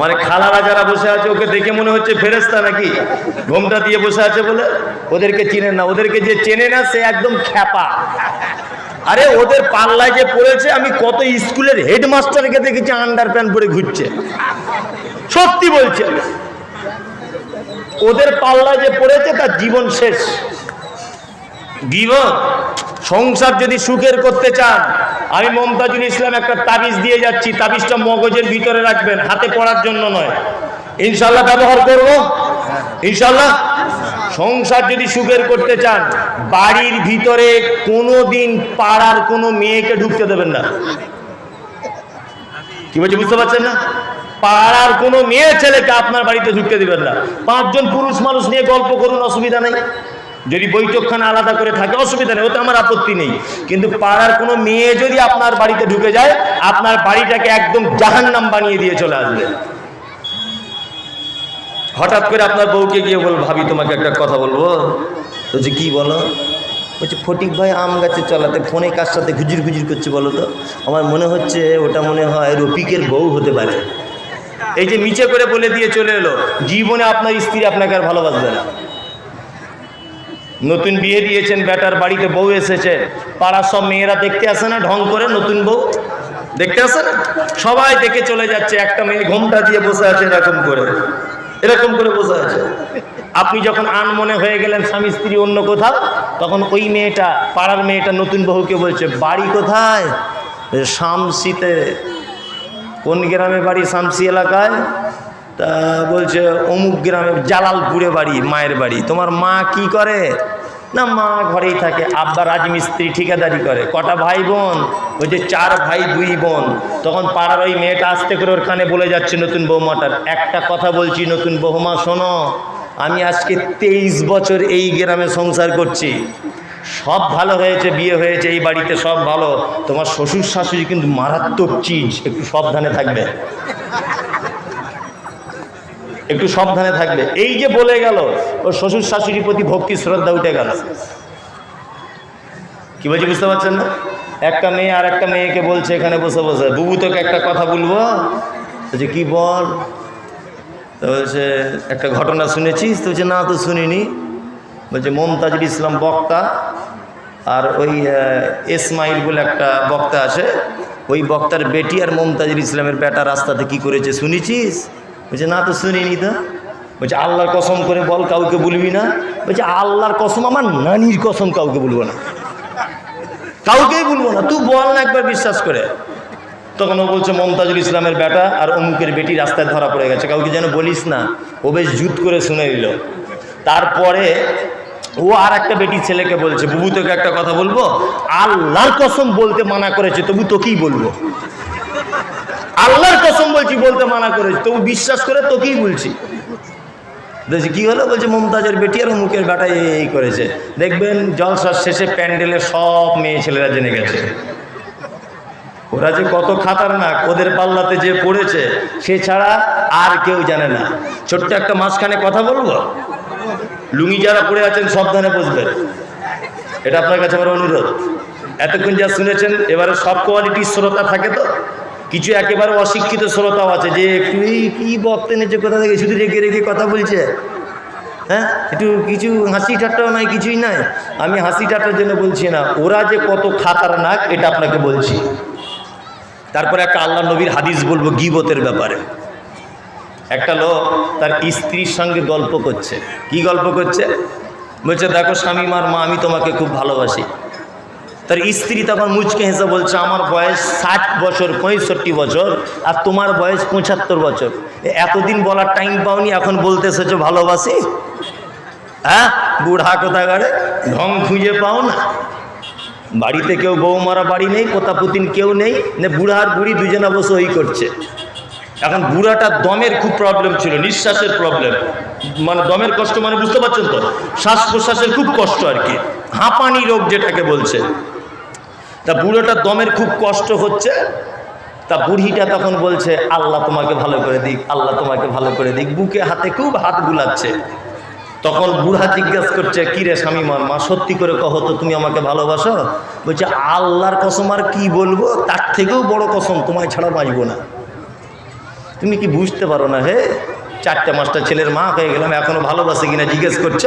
মানে খালারা যারা বসে আছে, ওকে দেখে মনে হচ্ছে ফেরেস্তা নাকি? ঘোমটা দিয়ে বসে আছে বলে ওদেরকে চিনে না। ওদেরকে যে চেনে না, সে একদম খ্যাপা। আরে ওদের পাল্লায় যে পড়েছে, আমি কত স্কুলের হেডমাস্টারকে দেখেছি আন্ডার প্যান্ট পরে ঘুরছে। সত্যি বলছে ওদের পাল্লায় যে পড়েছে, তার জীবন শেষ। গিবত সংসার যদি সুখের করতে চান আমি মমতাজুল ইসলাম একটা তাবিজ দিয়ে যাচ্ছি, তাবিজটা মগজের ভিতরে রাখবেন, হাতে পড়ার জন্য নয়। ইনশাল্লাহ ব্যবহার করব? ইনশাল্লাহ সংসার যদি সুখের করতে চান, বাড়ির ভিতরে কোনো দিন পাড়ার কোনো মেয়েকে ঢুকতে দেবেন না। কি বলছি, বুঝতে পারছেন না? পাড়ার কোনো মেয়ে ছেলেকে আপনার বাড়িতে ঢুকতে দেবেন না। পাঁচজন পুরুষ মানুষ নিয়ে গল্প করুন, অসুবিধা নেই। যদি বৈঠকখানা আলাদা করে থাকে, অসুবিধা নেই, ওতে আমার আপত্তি নেই। কিন্তু পাড়ার কোনো মেয়ে যদি আপনার বাড়িতে ঢুকে যায়, আপনার বাড়িটাকে একদম জাহান্নাম বানিয়ে দিয়ে চলে আসবে। হঠাৎ করে আপনার বউকে গিয়ে বল ভাবি, তোমাকে একটা কথা বলব? বলছে, কি বলো? বলছে, ফটিক ভাই আম গাছে চলাতে, ফোনে কার সাথে ঘুজির ঘুজির করছে বলো তো? আমার মনে হচ্ছে ওটা মনে হয় রফিকের বউ হতে পারে। এই যে নিচে করে বলে দিয়ে চলে এলো, জীবনে আপনার স্ত্রী আপনাকে আর ভালোবাসবে না। নতুন বিয়ে দিয়েছেন, বেটার বাড়িতে বউ এসেছে। পাড়ার সব মেয়েরা দেখতে আসে না, ঢং করে নতুন বউ? দেখতে আসে না? সবাই দেখে চলে যাচ্ছে, একটা মেয়ে ঘোমটা দিয়ে বসে আছে এরকম করে। এরকম করে বসে আছে। আপনি যখন আনমনে হয়ে গেলেন স্বামী স্ত্রী অন্য কোথাও, তখন ওই মেয়েটা, পাড়ার মেয়েটা নতুন বহুকে বলছে, বাড়ি কোথায়? শামসিতে। কোন গ্রামে বাড়ি? শামসি এলাকায়? তা বলছে, অমুক গ্রামে জালালপুরে বাড়ি, মায়ের বাড়ি। তোমার মা কি করে? না, মা ঘরেই থাকে। আব্বা রাজমিস্ত্রি, ঠিকাদারি করে। কটা ভাই বোন? ওই যে চার ভাই, দুই বোন। তখন পাড়ার ওই মেয়েটা আসতে করে ওর কানে বলে যাচ্ছে, নতুন বৌমাটার। একটা কথা বলছি, নতুন বৌমা, শোনো, আমি আজকে তেইশ বছর এই গ্রামে সংসার করছি। সব ভালো হয়েছে, বিয়ে হয়েছে, এই বাড়িতে সব ভালো। তোমার শ্বশুর শাশুড়ি কিন্তু মারাত্মক চিজ, একটু সাবধানে থাকবে। একটু সাবধানে থাকবে। এই যে বলে গেল ও শ্বশুর শাশুড়ির প্রতি ভক্তি শ্রদ্ধা উঠে গেল। কি বলছি বুঝতে পারছেন না? একটা মেয়ে আর একটা মেয়েকে বলছে এখানে বসে বসে। বুবু তোকে একটা কথা বলব? বলছে কি বল? বলছে একটা ঘটনা শুনেছিস? তো বলছে না তো শুনিনি। বলছে মমতাজুল ইসলাম বক্তা আর ওই আহ, ইসমাইল বলে একটা বক্তা আছে। ওই বক্তার বেটি আর মমতাজুল ইসলামের বেটা রাস্তাতে কি করেছে শুনেছিস? বলছে না তো শুনিনি তো? বলছে আল্লাহর কসম করে বল, কাউকে বলবি না? বলছে আল্লাহর কসম, আমার নানির কসম কাউকে বলব না। কাউকেই বলব না, তুই বল না একবার বিশ্বাস করে। তখন ও বলছে, মমতাজুল ইসলামের বেটা আর অমুকের বেটি রাস্তায় ধরা পড়ে গেছে, কাউকে যেন বলিস না। ও বেশ জুত করে শুনে দিল তারপরে ও আর একটা বেটি ছেলেকে বলছে, বুবু, তোকে একটা কথা বলব? আল্লাহর কসম বলতে মানা করেছে, তবু তোকেই বলব। আল্লাহর কসম বলছি করেছে। তবু বিশ্বাস করে তোকেই বলছি। বলছি, কি হলো? বলছে, মমতাজের বেটি আর মুখের বেটা এই করেছে। দেখবেন জলসার শেষে প্যান্ডেলে সব মেয়ে ছেলেরা জেনে গেছে। ওরা যে কত খাতারনাক, ওদের পাল্লাতে যে পড়েছে, সে ছাড়া আর কেউ জানে না। ছোট্ট একটা মাঝখানে কথা বলব? লুঙ্গি যারা পড়ে আছেন সাবধানে বুঝবেন। এটা আপনার কাছে আমার অনুরোধ। এতক্ষণ যা শুনেছেন, এবারে সব কোয়ালিটির শ্রোতা থাকে তো? কিছু একেবারে অশিক্ষিত শ্রোতাও আছে যে এই কি বক্তে নেছে কোথা থেকে শুধু রেগে রেখে কথা বলছে? হ্যাঁ? একটু কিছু হাসি ঠাট্টাও নাই, কিছুই নাই। আমি হাসি ঠাট্টার জন্য বলছি না, ওরা যে কত খাতারনাক, এটা আপনাকে বলছি। তারপরে একটা আল্লাহ নবীর হাদিস বলব গিবতের ব্যাপারে। একটা লোক তার স্ত্রীর সঙ্গে গল্প করছে। কি গল্প করছে? বলছে, দেখো স্বামী, মার মা, আমি তোমাকে খুব ভালোবাসি। তার স্ত্রী তখন মুচকে হেসে বলছে, আমার বয়স ষাট বছর, পঁয়ষট্টি বছর, আর তোমার বয়স পঁচাত্তর বছর। এতদিন বলার টাইম পাওনি, এখন বলতে এসেছ ভালোবাসি? হ্যাঁ? বুড়া কোথাকারে? ঢং খুঁজে পাও না। বাড়িতে কেউ বউ মারা বাড়ি নেই পোতাপুতিন কেউ নেই, না বুড়া আর বুড়ি দুজনা বসে ওই করছে। এখন বুড়াটার দমের খুব প্রবলেম ছিল, নিঃশ্বাসের প্রবলেম মানে দমের কষ্ট মানে বুঝতে পারছেন তো? শ্বাস প্রশ্বাসের খুব কষ্ট আর কি। হাঁপানি রোগ যেটাকে বলছে। তা বুড়োটা দমের খুব কষ্ট হচ্ছে। তা বুড়িটা তখন বলছে, আল্লাহ তোমাকে ভালো করে দিক, আল্লাহ তোমাকে ভালো করে দিক। বুকে হাতে খুব হাত বুলাচ্ছে। তখন বুড়া জিজ্ঞাসা করছে, কি রে স্বামী মা, সত্যি করে কহ তো, তুমি আমাকে ভালোবাসো? বলছে, আল্লাহর কসম, আর কি বলব? তার থেকেও বড় কসম, তোমায় ছাড়া বাঁচবো না। তুমি কি বুঝতে পারো না, হে? চারটে মাসটা ছেলের মা হয়ে গেলাম, এখনও ভালোবাসে কিনা জিজ্ঞেস করছ?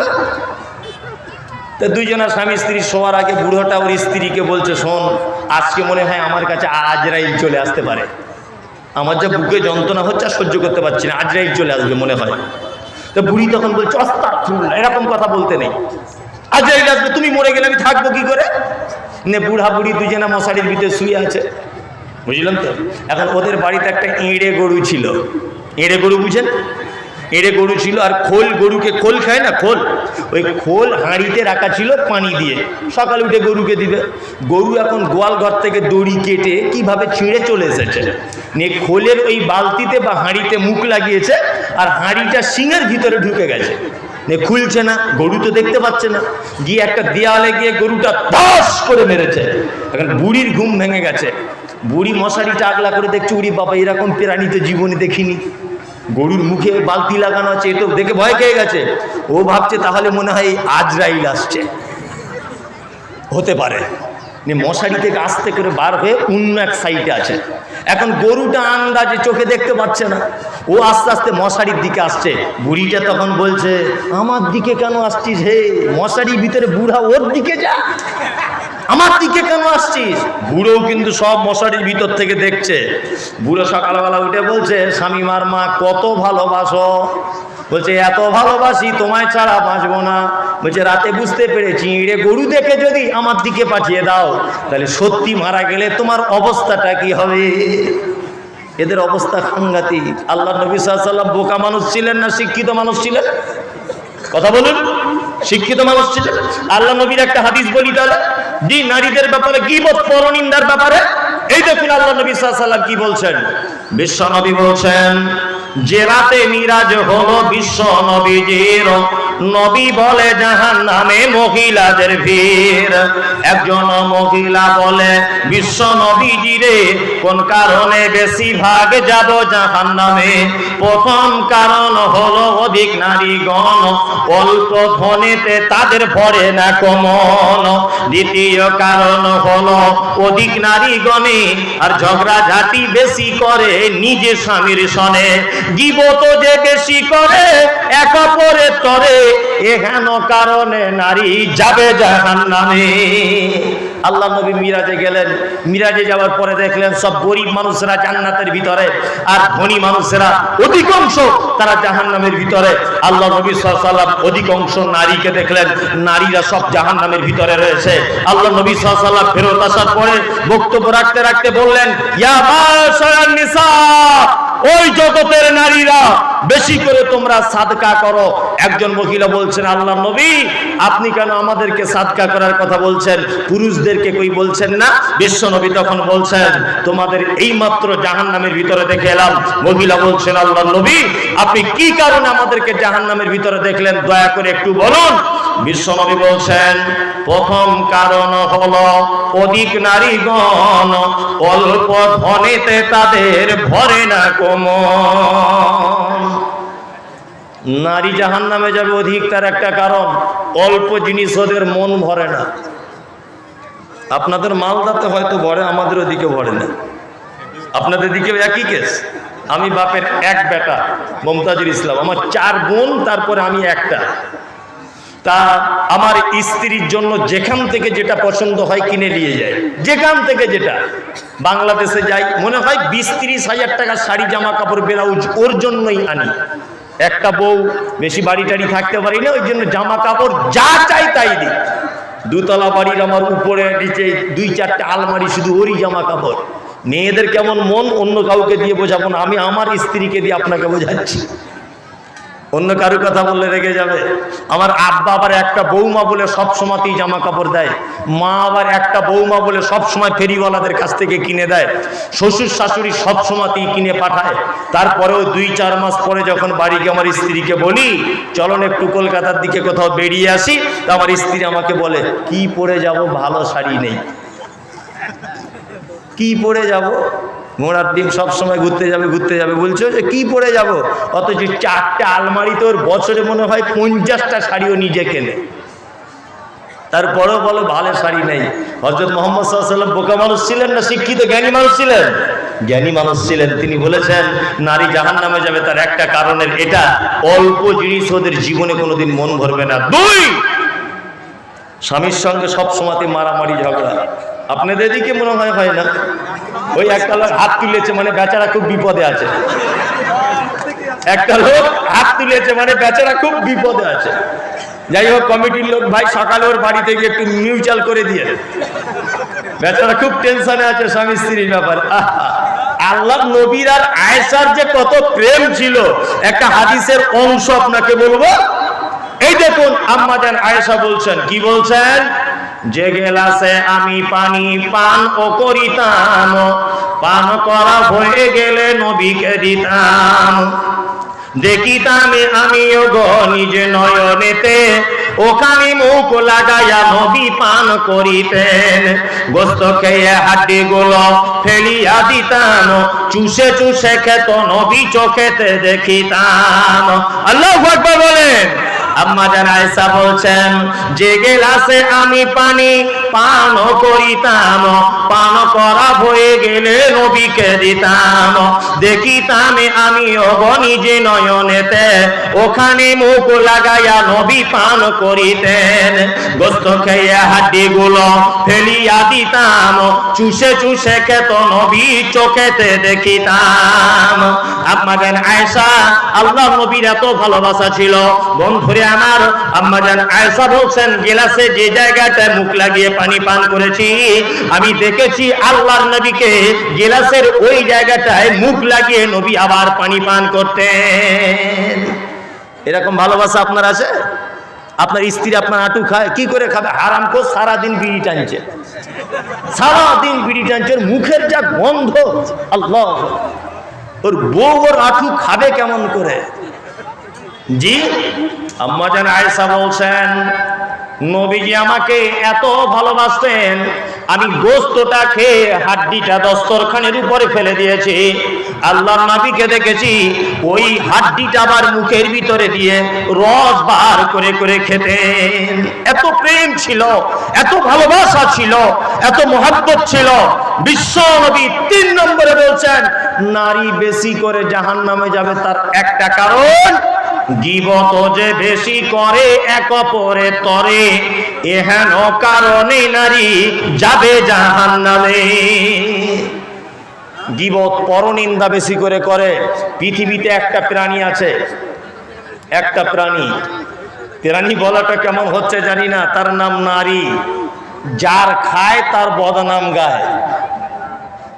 তা দুইজনা স্বামী স্ত্রী শোয়ার আগে বুড়োটা ওর স্ত্রীকে বলছে শোন আজকে মনে হয় আমার কাছে আজরাইল চলে আসতে পারে। আমার যা বুকে যন্ত্রণা হচ্ছে আর সহ্য করতে পারছি না আজরাইল চলে আসবে মনে হয়। তো বুড়ি তখন বলছে অস্তাগফিরুল্লাহ, এরকম কথা বলতে নেই। আজরাইল আসবে তুমি মরে গেলে আমি থাকব কি করে? নে বুড়া বুড়ি দুজনা মশারির ভিতরে শুয়ে আছে। বুঝলেন তো? এখন ওদের বাড়িতে একটা এঁড়ে গরু ছিল। এঁড়ে গরু বুঝেন? এঁড়ে গরু ছিল আর খোল গরুকে খোল খায় না? খোল। ওই খোল হাঁড়িতে রাখা ছিল পানি দিয়ে। সকাল উঠে গরুকে দিবে। গরু এখন গোয়াল ঘর থেকে দড়ি কেটে কীভাবে ছিঁড়ে চলে এসেছে? নিয়ে খোলের ওই বালতিতে বা হাঁড়িতে মুখ লাগিয়েছে আর হাঁড়িটা শিঙের ভিতরে ঢুকে গেছে। নিয়ে খুলছে না, গরু তো দেখতে পাচ্ছে না। গিয়ে একটা দেয়ালে গিয়ে গরুটা দাস করে মেরেছে। এখন বুড়ির ঘুম ভেঙে গেছে। বুড়ি মশারিটা আগলা করে দেখছে, উড়ি বাবা, এরকম প্রাণী তো জীবনে দেখিনি। গরুর মুখে বালতি লাগানো আছে, এ তো দেখে ভয় খেয়ে গেছে। ও ভাবছে, তাহলে মনে হয় আজরাইল আসছে। হতে পারে। মশারি থেকে আস্তে করে বার হয়ে অন্য এক সাইডে আছে। এখন গরুটা আন্দাজে চোখে দেখতে পাচ্ছে না। ও আস্তে আস্তে মশারির দিকে আসছে। বুড়িটা তখন বলছে, আমার দিকে কেন আসছিস হে? মশারির ভিতরে বুড়া ওর দিকে যা। আমার দিকে কেন আসছিস? বুড়োও কিন্তু সব মশারির ভিতর থেকে দেখছে। বুড়ো সকালবেলা উঠে বলছে, স্বামী মার মা, কত ভালোবাসো। বলছে, এত ভালোবাসি, তোমায় ছাড়া বাঁচবো না। বলছে, রাতে বুঝতে পেরেছি ইঁড়ে গরু দেখে যদি আমার দিকে পাঠিয়ে দাও, তাহলে সত্যি মারা গেলে তোমার অবস্থাটা কি হবে? এদের অবস্থা সাংঘাতিক। আল্লাহ নবী সাল্লাম বোকা মানুষ ছিলেন না শিক্ষিত মানুষ ছিলেন? কথা বলুন, শিক্ষিত মানুষ ছিলেন? আল্লাহ নবীর একটা হাদিস বলি তাহলে। জি, নারীদের ব্যাপারে কি পরনিন্দার ব্যাপারে? এই দেখুন আল্লাহ নবী সাল্লাম কি বলছেন? বিশ্ব নবী বলছেন, যে রাতে মিরাজ হলো বিশ্ব নবীজির নবী বলে জাহান নামে মহিলাদের ভিড়। একজন মহিলা বলে, বিশ্ব নবীজিরে কোন কারণে বেশি ভাগ যাব জাহান নামে প্রথম কারণ হলো অধিক নারীগণ অল্প ধনেতে তাদের ভরে না কমন। দ্বিতীয় কারণ হলো অধিক নারীগণে আর ঝগড়া ঝাঁটি বেশি করে নিজে স্বামীর সনে। গিবত যে বেশি করে এক অপরের তরে এহেন কারণে নারী যাবে জাহান নামে আল্লাহ নবী মিরাজে গেলেন। মিরাজে যাওয়ার পরে দেখলেন সব গরিব মানুষেরা জান্নাতের ভিতরে আর ধনী মানুষেরা অধিকাংশ তারা জাহান নামের ভিতরে। আল্লাহ নবী সাল্লাম অধিকাংশ নারীকে দেখলেন, নারীরা সব জাহান নামের ভিতরে রয়েছে। আল্লাহ নবী সাল্লাম ফেরত আসার পরে বক্তব্য রাখতে রাখতে বললেন, ইয়া ওই জগতের নারীরা, বেশি করে তোমরা সাদকা করো। একজন মহিলা বলছেন, আল্লাহ নবী, আপনি কেন আমাদেরকে সাদকা করার কথা বলছেন? পুরুষদেরকে কই বলছেন না? বিশ্ব নবী তখন বলছেন, তোমাদের এই মাত্র জাহান নামের ভিতরে দেখে এলাম। মহিলা বলছেন, আল্লাহ নবী, আপনি কি কারণে আমাদেরকে জাহান নামের ভিতরে দেখলেন? দয়া করে একটু বলুন। বিশ্বনবী বলছেন, প্রথম কারণ হলো অধিক নারীগণ অল্প ধনেতে তাদের ভরে না কমন নারী জাহান নামে যাবে অধিক, তার একটা কারণ, অল্প জিনিস ওদের মন ভরে না। আপনাদের মালদাতে হয়তো ভরে, আমাদের ওদিকে ভরে না। আপনাদের দিকে একই কেস আমি বাপের এক বেটা, মমতাজুল ইসলাম। আমার চার বোন, তারপরে আমি একটা। তা আমার স্ত্রীর জন্য যেখান থেকে যেটা পছন্দ হয় কিনে নিয়ে যায়। যেখান থেকে যেটা। বাংলাদেশে যাই, মনে হয় বিশ তিরিশ হাজার টাকা শাড়ি, জামা কাপড়, ব্লাউজ ওর জন্যই আনি। একটা বউ, বেশি বাড়ি টাড়ি থাকতে পারি না, ওই জন্য জামা কাপড় যা চাই তাই দিই। দুতলা বাড়ির আমার উপরে, নিচে দুই চারটে আলমারি শুধু ওরই জামা কাপড়। মেয়েদের কেমন মন, অন্য কাউকে দিয়ে বোঝাবো না, আমি আমার স্ত্রীকে দিয়ে আপনাকে বোঝাচ্ছি। অন্য কারও কথা বললে রেগে যাবে। আমার আব্বা আবার একটা বৌমা বলে সব সময়তেই জামা কাপড় দেয়। মা আবার একটা বৌমা বলে সব সময় ফেরিওয়ালাদের কাছ থেকে কিনে দেয়। শ্বশুর শাশুড়ি সব সময়তেই কিনে পাঠায়। তারপরেও দুই চার মাস পরে যখন বাড়িকে আমার স্ত্রীকে বলি চলন একটু কলকাতার দিকে কোথাও বেরিয়ে আসি। তো আমার স্ত্রী আমাকে বলে, কি পরে যাব? ভালো শাড়ি নেই। কি পরে যাব? ঘোড়ার ডিম সবসময় ঘুরতে যাবে ঘুরতে যাবে। বলছো যে, কি পরে যাব? অথচ চারটা আলমারি তোর বছরে মনে হয় পঞ্চাশটা শাড়িও নিজে কেনে। তারপরেও বলো, ভালো শাড়ি নেই। হজরত মোহাম্মদ সাল্লাম বোকা মানুষ ছিলেন না শিক্ষিত, জ্ঞানী মানুষ ছিলেন? জ্ঞানী মানুষ ছিলেন। তিনি বলেছেন, নারী জাহান নামে যাবে, তার একটা কারণের এটা, অল্প জিনিস ওদের জীবনে কোনোদিন মন ভরবে না। দুই! স্বামীর সঙ্গে সব সময়তে মারামারি ঝগড়া। আপনাদের দিকে মনে হয় হয় না? ওই একটা লোক হাত তুলেছে মানে বেচারা খুব বিপদে আছে। একটা লোক হাত তুলেছে মানে বেচারা খুব বিপদে আছে। যাই হোক, কমিটির লোক ভাই সকালে ওর বাড়িতে গিয়ে একটু মিউচুয়াল করে দিয়ে বেচারা খুব টেনশনে আছে স্বামী স্ত্রীর ব্যাপারে! আল্লাহ নবীর আর আয়েশার যে কত প্রেম ছিল, একটা হাদিসের অংশ আপনাকে বলব। এই দেখুন আম্মাজান আয়েশা বলছেন, কি বলছেন? যে গেলাসে আমি পানি পান ও করিতাম। পান করা হয়ে গেলে নবীকে দিতাম। দেখিতাম আমিও গো নিজ নয়নেতে, ওখানে মুখ লাগাইয়া নবী পান করিতেন। গোস্ত খেয়ে হাড্ডি গুলো ফেলিয়া দিতাম, চুষে চুষে খেত নবী চোখেতে দেখিতাম। আল্লাহ বলেন। আম্মা জান আয়েশা বলছেন, যে গেলাসে আমি পানি পান করিতাম, পান করা হয়ে গেলে নবীকে দিতাম। দেখিতাম আমি নিজে নয়নেতে, ওখানে মুখ লাগাইয়া নবী পান করিতেন। গোস্ত খেয়ে হাড্ডি গুলো ফেলিয়া দিতাম, চুষে চুষে খেত নবী চোখেতে দেখিতাম। আম্মা জান আয়েশা আল্লাহ নবীর এত ভালোবাসা ছিল, বন্ধুরে আমার আম্মা জান আয়েশা বলছেন, গেলাসে যে জায়গাটায় মুখ লাগিয়ে পানি পান করেছি, আমি দেখেছি আল্লাহর নবীকে গেলাসের ওই জায়গাটায় মুখ লাগিয়ে নবী আবার পানি পান করতেন। এরকম ভালোবাসা আপনার আছে? আপনার স্ত্রী আপনার আটু খায়, কি করে খাবে? হারাম কো, সারাদিন বিড়ি টানছে। সারাদিন বিড়ি টানছে মুখের যা গন্ধ, আল্লাহ। ওর বউ ওর আটু খাবে কেমন করে? জি, আম্মা জান আয়েশা বলছেন, নবীজি আমাকে এত ভালোবাসতেন, আমি গোস্তটা খেয়ে হাড্ডিটা দস্তরখানের উপরে ফেলে দিয়েছি। আল্লাহর নবীকে দেখেছি, ওই হাড্ডিটা আবার মুখের ভিতরে দিয়ে রস বার করে করে খেতেন। এত প্রেম ছিল, এত ভালোবাসা ছিল, এত মহাব্বত ছিল। বিশ্ব নবী তিন নম্বরে বলছেন, নারী বেশি করে জাহান নামে যাবে তার একটা কারণ গিবত যে বেশি করে এক অপরে তরে, এহেন কারণে নারী যাবে জাহান নামে গিবত পরনিন্দা বেশি করে করে, পৃথিবীতে একটা প্রাণী আছে, একটা প্রাণী। প্রাণী বলাটা কেমন হচ্ছে জানি না, তার নাম নারী। যার খায় তার বদনাম গায়।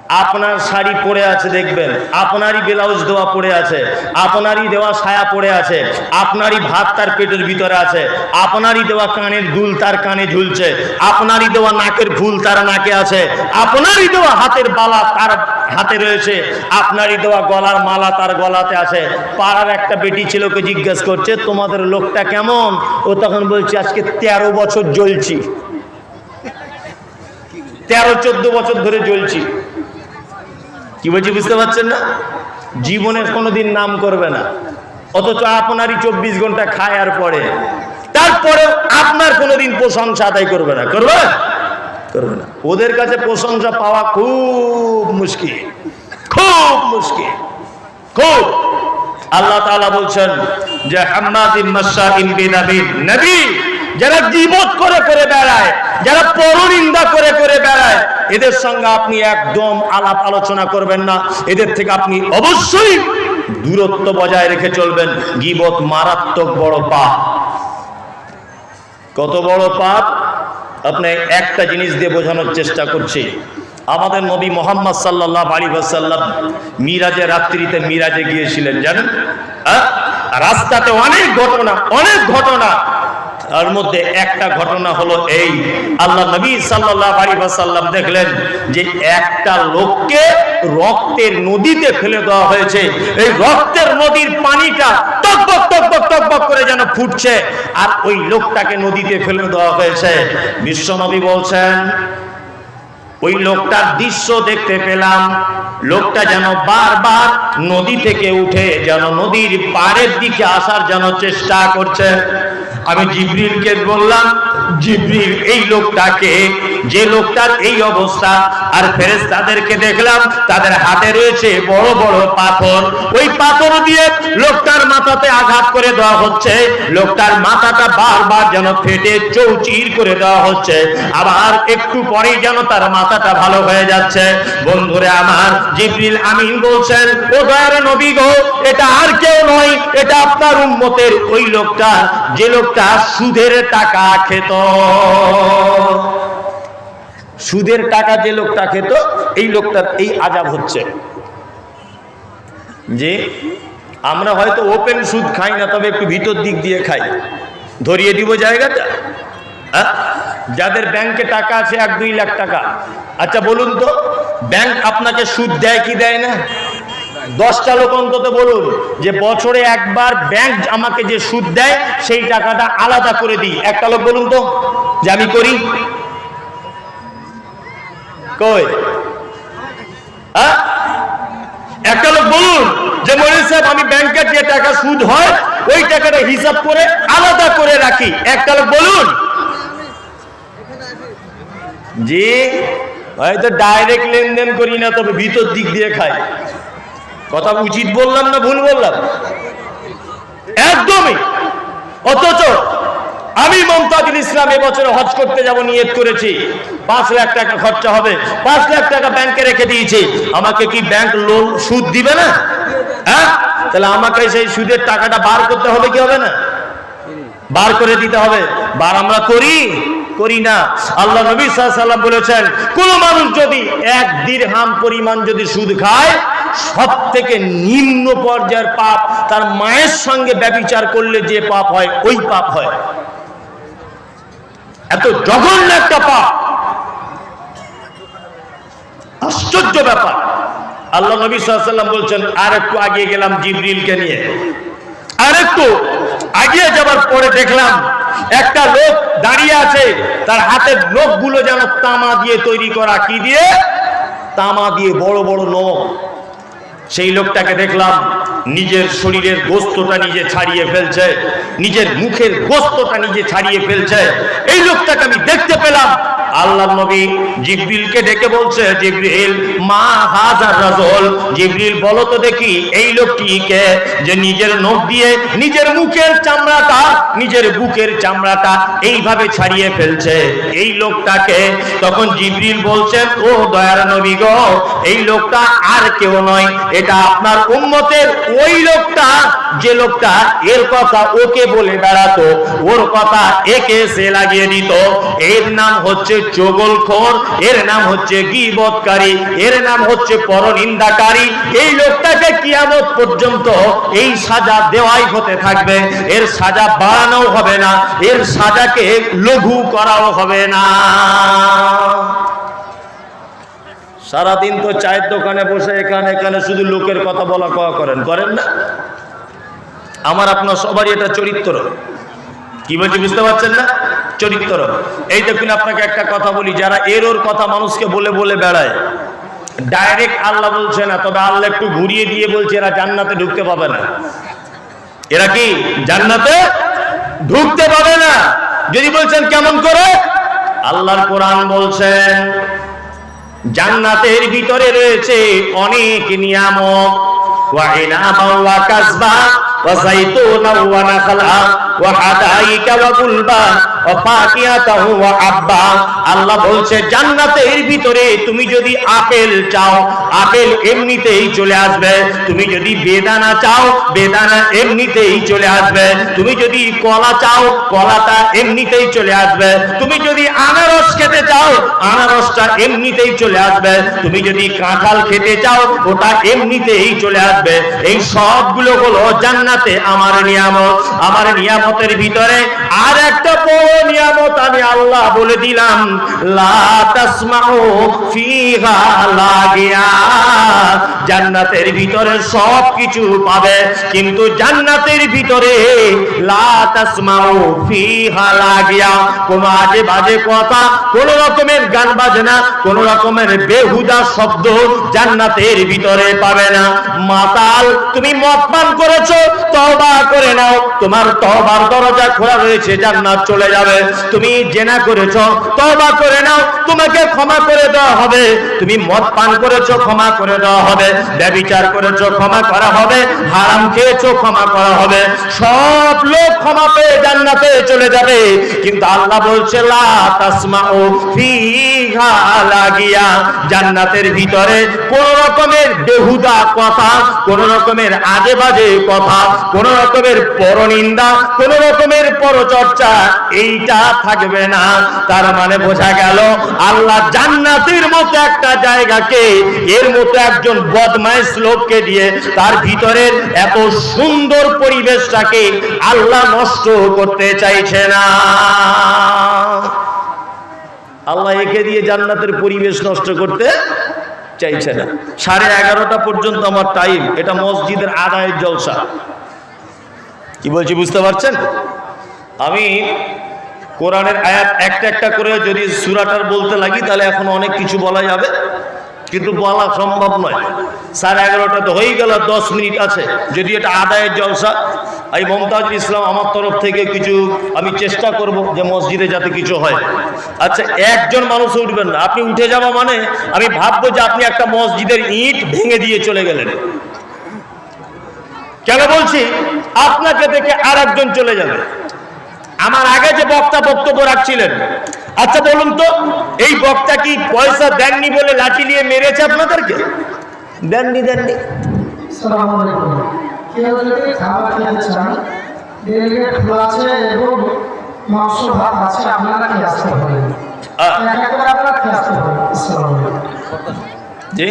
আপনার শাড়ি পরে আছে, দেখবেন। আপনারই ব্লাউজ দেওয়া পড়ে আছে, আপনারই দেওয়া ছায়া পড়ে আছে, আপনারই ভাত তার পেটের ভিতরে আছে, আপনারই দেওয়া কানের দুল তার কানে ঝুলছে, আপনারই দেওয়া নাকের ফুল তার নাকে আছে, আপনারই দেওয়া হাতের বালা তার হাতে রয়েছে, আপনারই দেওয়া গলার মালা তার গলাতে আছে। পাড়ার একটা বেটি ছেলেকে জিজ্ঞেস করছে, তোমাদের লোকটা কেমন? ও তখন বলছে, আজকে তেরো বছর জ্বলছি। তেরো, চোদ্দ বছর ধরে জ্বলছি। কি বলছি বুঝতে পারছেন না? জীবনের কোনোদিন নাম করবে না। অথচ আপনারই চব্বিশ ঘণ্টা খায় আর পরে তারপরে আপনার কোনোদিন প্রশংসা আদায় করবে না। করবে? করবে না। ওদের কাছে প্রশংসা পাওয়া খুব মুশকিল। খুব মুশকিল। খুব। আল্লাহ তাআলা বলছেন যে নবী। যারা জীবত করে করে বেড়ায়, যারা পরনিন্দা করে করে বেড়ায় এদের সঙ্গে আপনি একদম আলাপ আলোচনা করবেন না। এদের থেকে আপনি অবশ্যই দূরত্ব বজায় রেখে চলবেন। গিবত মারাত্মক বড় পাপ। কত বড় পাপ? আপনি একটা জিনিস দিয়ে বোঝানোর চেষ্টা করছি। আমাদের নবী মোহাম্মদ সাল্লাহ আলী সাল্লাম মিরাজে রাত্রিতে মিরাজে গিয়েছিলেন, জানেন? রাস্তাতে অনেক ঘটনা অনেক ঘটনা। তার মধ্যে একটা ঘটনা হলো এই। আল্লাহ নবী সাল্লাহ আলী সাল্লাম দেখলেন যে একটা লোককে রক্তের নদীতে ফেলে দেওয়া হয়েছে। এই রক্তের নদীর পানিটা টকবক টকবক টকবক করে যেন ফুটছে আর ওই লোকটাকে নদীতে ফেলে দেওয়া হয়েছে। বিশ্বনবী বলছেন, ওই লোকটার দৃশ্য দেখতে পেলাম। লোকটা যেন বারবার নদী থেকে উঠে, যেন নদীর পাড়ের দিকে আসার যেন চেষ্টা করছে। আমি জিব্রিলকে বললাম জিব্রিল এই লোকটাকে যে লোকটার এই অবস্থা আর ফেরেশতাদেরকে দেখলাম তাদের হাতে রয়েছে বড় বড় পাথর। ওই পাথর দিয়ে লোকটার মাথাতে আঘাত করে দেওয়া হচ্ছে। লোকটার মাথাটা বারবার যেন ফেটে চৌচির করে দেওয়া হচ্ছে। আবার একটু পরেই যেন তার মাথাটা ভালো হয়ে যাচ্ছে। বন্ধুরে আমার জিব্রিল আমিন বলছেন ও দয়ার নবী গো এটা আর কেউ নয় এটা আপনার উম্মতের ওই লোকটা। যে লোকটা সুদের টাকা খেত। সুদের টাকা যে লোকটা খেত, এই লোকটার এই আজাব হচ্ছে। যে আমরা হয়তো ওপেন সুদ খাই না, তবে একটু ভিতর দিক দিয়ে খাই। ধরিয়ে দিব জায়গাটা। হ্যাঁ? যাদের ব্যাংকে টাকা আছে, এক দুই লাখ টাকা। আচ্ছা বলুন তো, ব্যাংক আপনাকে সুদ দেয় কি দেয় না? দশটা লোক অন্তত বলুন যে বছরে একবার ব্যাংক আমাকে যে সুদ দেয়, সেই টাকাটা আলাদা করে দিই। একটা লোক বলুন তো, যে আমি করি। কই? হ্যাঁ? একটা লোক বলুন যে, মনির সাহেব, আমি ব্যাংকের যে টাকা সুদ হয়, ওই টাকাটা হিসাব করে আলাদা করে রাখি। একটা লোক বলুন। জি হয়তো ডাইরেক্ট লেনদেন করি না, তবে ভিতর দিক দিয়ে খাই। কথা উচিত বললাম না ভুল বললাম? একদমই। অথচ আমি মমতাজুল ইসলাম এবছর হজ করতে যাব, নিয়ত করেছি। পাঁচ লাখ টাকা খরচা হবে। পাঁচ লাখ টাকা ব্যাংকে রেখে দিয়েছি। আমাকে কি ব্যাংক লোন সুদ দিবে না? হ্যাঁ? তাহলে আমাকে সেই সুদের টাকাটা বার করতে হবে কি হবে না? বার করে দিতে হবে। বার আমরা করি। করি না। আল্লাহ নবী সাল্লাম বলেছেন, কোন মানুষ যদি এক দিরহাম পরিমাণ যদি সুদ খায় সব থেকে নিম্ন পর্যায়ের পাপ তার মায়ের সঙ্গে ব্যবিচার করলে যে পাপ হয়, ওই পাপ হয়। এত জঘন্য একটা পাপ। আশ্চর্য ব্যাপার। আল্লাহ নবী সাল্লাম বলছেন আর একটু আগিয়ে গেলাম জিবরিলকে নিয়ে। আর একটু আগিয়ে যাবার পরে দেখলাম একটা লোক দাঁড়িয়ে আছে, তার হাতের নখগুলো যেন তামা দিয়ে তৈরি করা, কি দিয়ে? তামা দিয়ে বড় বড় নখ। সেই লোকটাকে দেখলাম নিজের শরীরের গোস্তটা নিজে ছাড়িয়ে ফেলছে, নিজের মুখের গোস্তটা নিজে ছাড়িয়ে ফেলছে। এই লোকটাকে আমি দেখতে পেলাম। আল্লাহ নবী জিব্রিলকে ডেকে বলছে, জিব্রিল, মা হাজার রাজল, জিব্রিল, বলো তো দেখি, এই লোকটিকে যে নিজের নখ দিয়ে নিজের মুখের চামড়াটা, নিজের বুকের চামড়াটা এইভাবে ছাড়িয়ে ফেলছে? এই লোকটাকে তখন জিব্রিল বলছেন ও দয়ার নবী গো, এই লোকটা আর কেউ নয়, এটা আপনার উম্মতের ওই লোকটা, যে লোকটা, এর কথা ওকে বলে বেড়াতো, ওর কথা একে সে লাগিয়ে দিত। এর নাম হচ্ছে চগলখোর, এর নাম হচ্ছে গিবতকারী এর নাম হচ্ছে পরনিন্দাকারী। এই লোকটাকে কিয়ামত পর্যন্ত এই সাজা দেওয়াই হতে থাকবে। এর সাজা বাড়ানো হবে না, এর সাজাকে লঘু করাও হবে না। সারাদিন তো চায়ের দোকানে বসে এখানে এখানে শুধু লোকের কথা বলা কওয়া করেন করেন না। আমার আপনার সবারই এটা চরিত্র। কি বলছি, বুঝতে পারছেন না? চরিত্র। এই দেখুন, আপনাকে একটা কথা বলি, যারা এর ওর কথা মানুষকে বলে বলে বেড়ায় ডাইরেক্ট আল্লাহ বলছে না, তবে আল্লাহ একটু ঘুরিয়ে দিয়ে বলছে, এরা জান্নাতে ঢুকতে পাবে না। এরা কি, জান্নাতে ঢুকতে পাবে না? যদি বলছেন কেমন করে? আল্লাহর কোরআন বলছেন জান্নাতের ভিতরে রয়েছে অনেক নিয়ামক ওয়া আল্লাহ বলছে, জান্নাতের ভিতরে তুমি যদি আপেল চাও, আপেল এমনিতেই চলে আসবে। তুমি যদি বেদানা চাও, বেদানা এমনিতেই চলে আসবে। তুমি যদি কলা চাও, কলাটা এমনিতেই চলে আসবে। তুমি যদি আনারস খেতে চাও, আনারসটা এমনিতেই চলে আসবে। তুমি যদি কাঁঠাল খেতে চাও, ওটা এমনিতেই চলে আসবে। এই সবগুলো হলো জান্নাতে আমার নিয়ামত। আমার নিয়ামতের ভিতরে আর একটা বড় নিয়ামত আমি আল্লাহ বলে দিলাম। জান্নাতের ভিতরে সব কিছু পাবে, কিন্তু জান্নাতের ভিতরে লা কোন আজে বাজে কথা, কোন রকমের গান বাজনা, কোন রকমের বেহুদা শব্দ জান্নাতের ভিতরে পাবে না। মাতাল, তুমি মদ পান করেছ, তওবা করে নাও। তোমার তওবার দরজা খোলা রয়েছে, জান্নাত চলে যাবে তুমি জেনা করেছ, তওবা করে নাও, তোমাকে ক্ষমা করে দেওয়া হবে। তুমি মদ পান করেছ, ক্ষমা করে দেওয়া হবে। ব্যভিচার করেছ, ক্ষমা করা হবে। হারাম খেয়েছো, ক্ষমা করা হবে। সব লোক ক্ষমা পেয়ে জান্নাতে চলে যাবে। কিন্তু আল্লাহ বলছে, লা তাসমাউ লাগিয়া। জান্নাতের ভিতরে কোন রকমের বেহুদা কথা, কোন রকমের আজে বাজে কথা, কোন রকমের পরনিন্দা, কোন রকমের পরচর্চা এইটা থাকবে না। তার মানে বোঝা গেল, আল্লাহ জান্নাতের মতো একটা জায়গাকে, এর মতো একজন বদমাইশ লোককে দিয়ে তার ভিতরের এত সুন্দর পরিবেশটাকে আল্লাহ নষ্ট করতে চাইছে না। আল্লাহ একে দিয়ে জান্নাতের পরিবেশ নষ্ট করতে চাইছে না। সাড়ে এগারোটা পর্যন্ত আমার টাইম এটা মসজিদের আদায়ের জলসা। কি বলছি, বুঝতে পারছেন? আমি কোরআনের আয়াত একটা একটা করে যদি সুরাটার বলতে লাগি, তাহলে এখন অনেক কিছু বলা যাবে। কিন্তু বলা সম্ভব নয়। সাড়ে এগারোটা তো হয়েই গেল, দশ মিনিট আছে। যদি এটা আদায়ের জলসা, এই মমতাজ ইসলাম আমার তরফ থেকে কিছু আমি চেষ্টা করব যে মসজিদে যাতে কিছু হয়। আচ্ছা একজন মানুষ উঠবেন না। আপনি উঠে যাওয়া মানে আমি ভাববো যে আপনি একটা মসজিদের ইট ভেঙে দিয়ে চলে গেলেন। কেন বলছি? আপনাকে দেখে আর চলে যাবে। আমার আগে যে বক্তা বক্তব্য রাখছিলেন। আচ্ছা বলুন তো এই বক্তা কি পয়সা দেননি বলে লাঠি নিয়ে মেরেছে আপনাদেরকে? দেননি দেননি। জি?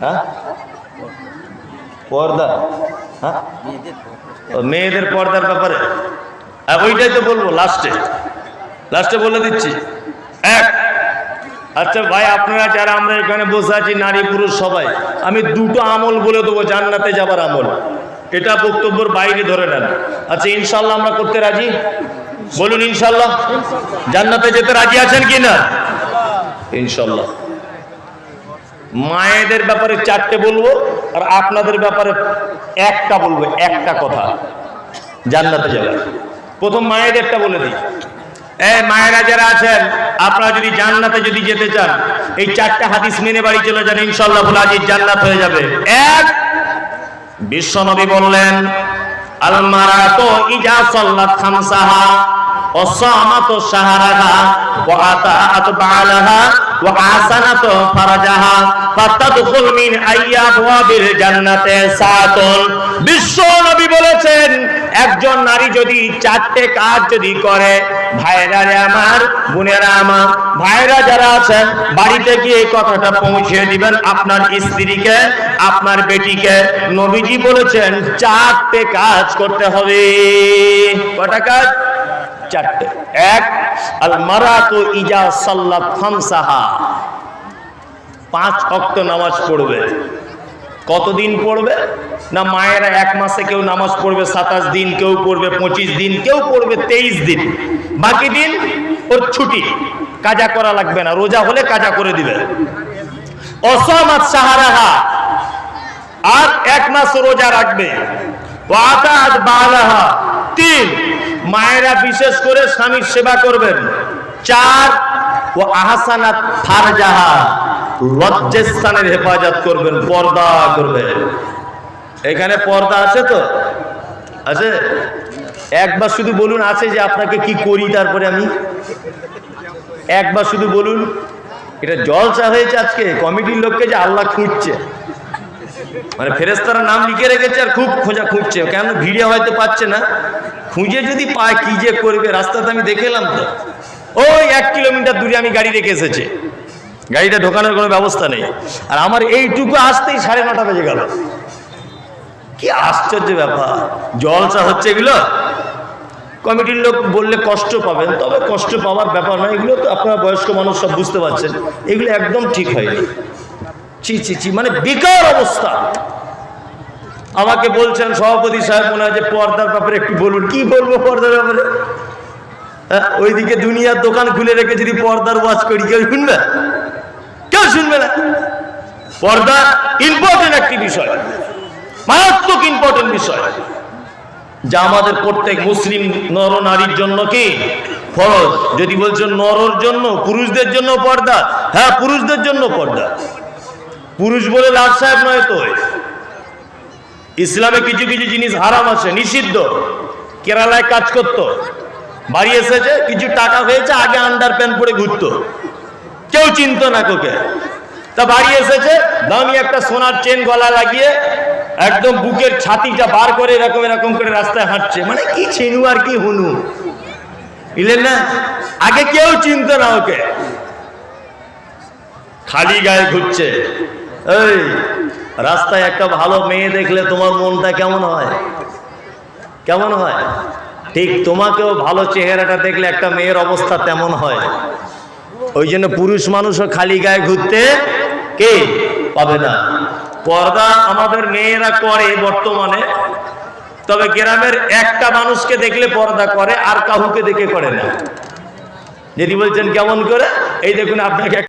হ্যাঁ? পর্দা হ্যাঁ? মেয়েদের পর্দার ব্যাপারে। হ্যাঁ ওইটাই তো বলব লাস্টে লাস্টে বলে দিচ্ছি। এক। আচ্ছা ভাই, আপনারা যারা আমরা এখানে বসে আছি, নারী পুরুষ সবাই, আমি দুটো আমল বলে দেবো, জান্নাতে যাবার আমল। এটা বক্তব্যের বাইরে ধরে নেন। আচ্ছা ইনশাল্লাহ আমরা করতে রাজি? বলুন ইনশাল্লাহ জান্নাতে যেতে রাজি আছেন কি না? ইনশাল্লাহ মায়েদের ব্যাপারে চারটে বলব, আর আপনাদের ব্যাপারে একটা বলব, একটা কথা। জান্নাতে যাবে প্রথম মায়েদেরটা বলে দিই। এই মায়েরা যারা আছেন, আপনারা যদি জান্নাতে যদি যেতে চান, এই চারটা হাদিস মেনে বাড়ি চলে যান ইনশাল্লাহ আজিজ জান্নাত হয়ে যাবে। এক বিশ্বনবী বললেন, আল তো ইজা সাল্লাত খামসাহা। وصامت شهرها وأطاعت بعلها وأحسنت فرجها فتدخل من أي أبواب الجنة ساعة বিশ্ব নবী বলেছেন একজন নারী যদি চারটে কাজ যদি করে ভাইরা রে আমার বোনেরা আমার ভাইরা যারা আছেন বাড়িতে গিয়ে এই কথাটা পৌঁছে দিবেন আপনার স্ত্রীকে আপনার বেটিকে নবীজি বলেছেন চারটে কাজ করতে হবে কটা কাজ চারটে। এক আল মারাতু ইজা সাল্লাত খামসাহা। পাঁচ অক্ত নামাজ পড়বে। কতদিন পড়বে? না, মায়েরা এক মাসে কেউ নামাজ পড়বে, সাতাশ দিন কেউ পড়বে, পঁচিশ দিন কেউ পড়বে, তেইশ দিন। বাকি দিন ওর ছুটি। কাজা করা লাগবে না, রোজা হলে কাজা করে দিবে। অসমাত সাহারাহা। আর এক মাস রোজা রাখবে। তিন মায়েরা বিশেষ করে স্বামীর সেবা করবেন। চার, ও আহসানাত ফারজাহা, লজ্জাস্থানের হেফাজত করবেন, পর্দা করবেন। এখানে পর্দা আছে তো? আছে? একবার শুধু বলুন আছে যে আপনাকে কি করি তারপরে আমি? একবার শুধু বলুন, এটা জলসা হয়েছে আজকে, কমিটির লোককে যে আল্লাহ খুঁজছে। মানে ফেরেস্তারা নাম লিখে রেখেছে আর খুব খোঁজা খুঁজছে। কেন ভিড়ে হয়তো পাচ্ছে না? খুঁজে যদি পায় কি যে করবে, রাস্তাতে আমি দেখে এলাম তো। ওই এক কিলোমিটার দূরে আমি গাড়ি রেখে এসেছি। গাড়িটা ঢোকানোর কোনো ব্যবস্থা নেই। আর আমার এইটুকু আসতেই সাড়ে নটা বেজে গেল। কি আশ্চর্য ব্যাপার। জলসা হচ্ছে এগুলো? কমিটির লোক বললে কষ্ট পাবেন, তবে কষ্ট পাওয়ার ব্যাপার নয়। এগুলো তো আপনারা বয়স্ক মানুষ সব বুঝতে পারছেন। এগুলো একদম ঠিক হয়নি। চি চি চি মানে বেকার অবস্থা। আমাকে বলছেন সভাপতি সাহেব মনে হয় যে পর্দার ব্যাপারে একটু বলুন। কি বলব পর্দার ব্যাপারে? হ্যাঁ, ওইদিকে দুনিয়ার দোকান খুলে রেখে যদি পর্দার ওয়াজ করি কেউ শুনবে? কেউ শুনবে না। পর্দা ইম্পর্টেন্ট একটি বিষয় মারাত্মক ইম্পর্টেন্ট বিষয়। যা আমাদের প্রত্যেক মুসলিম নর নারীর জন্য কি? ফরজ। যদি বলছেন নরর জন্য পুরুষদের জন্য পর্দা। হ্যাঁ পুরুষদের জন্য পর্দা। পুরুষ বলে লাভ সাহেব নয় তো। ইসলামে কিছু কিছু জিনিস হারাম আছে, নিষিদ্ধ। কেরালায় কাজ করতো। বাড়ি এসেছে, কিছু টাকা হয়েছে, আগে আন্ডার প্যান্ট পরে ঘুরতো। কেউ চিনত না কোকে তা বাড়ি এসেছে, দামি একটা সোনার চেন গলা লাগিয়ে একদম বুকের ছাতিটা বার করে এরকম এরকম করে রাস্তায় হাঁটছে। মানে কি ছেনু আর কি হুনু? বুঝলেন না? আগে কেউ চিনত না ওকে। খালি গায়ে ঘুরছে। এই রাস্তায় একটা ভালো মেয়ে দেখলে তোমার মনটা কেমন হয়? কেমন হয়? ঠিক তোমাকেও ভালো চেহারাটা দেখলে একটা মেয়ের অবস্থা তেমন হয়। ওই জন্য পুরুষ মানুষও খালি গায়ে ঘুরতে কে পাবে না। পর্দা আমাদের মেয়েরা করে বর্তমানে, তবে গ্রামের একটা মানুষকে দেখলে পর্দা করে আর কাহুকে দেখে করে না। যদি বলছেন, কেমন করে? এই দেখুন, আপনাকে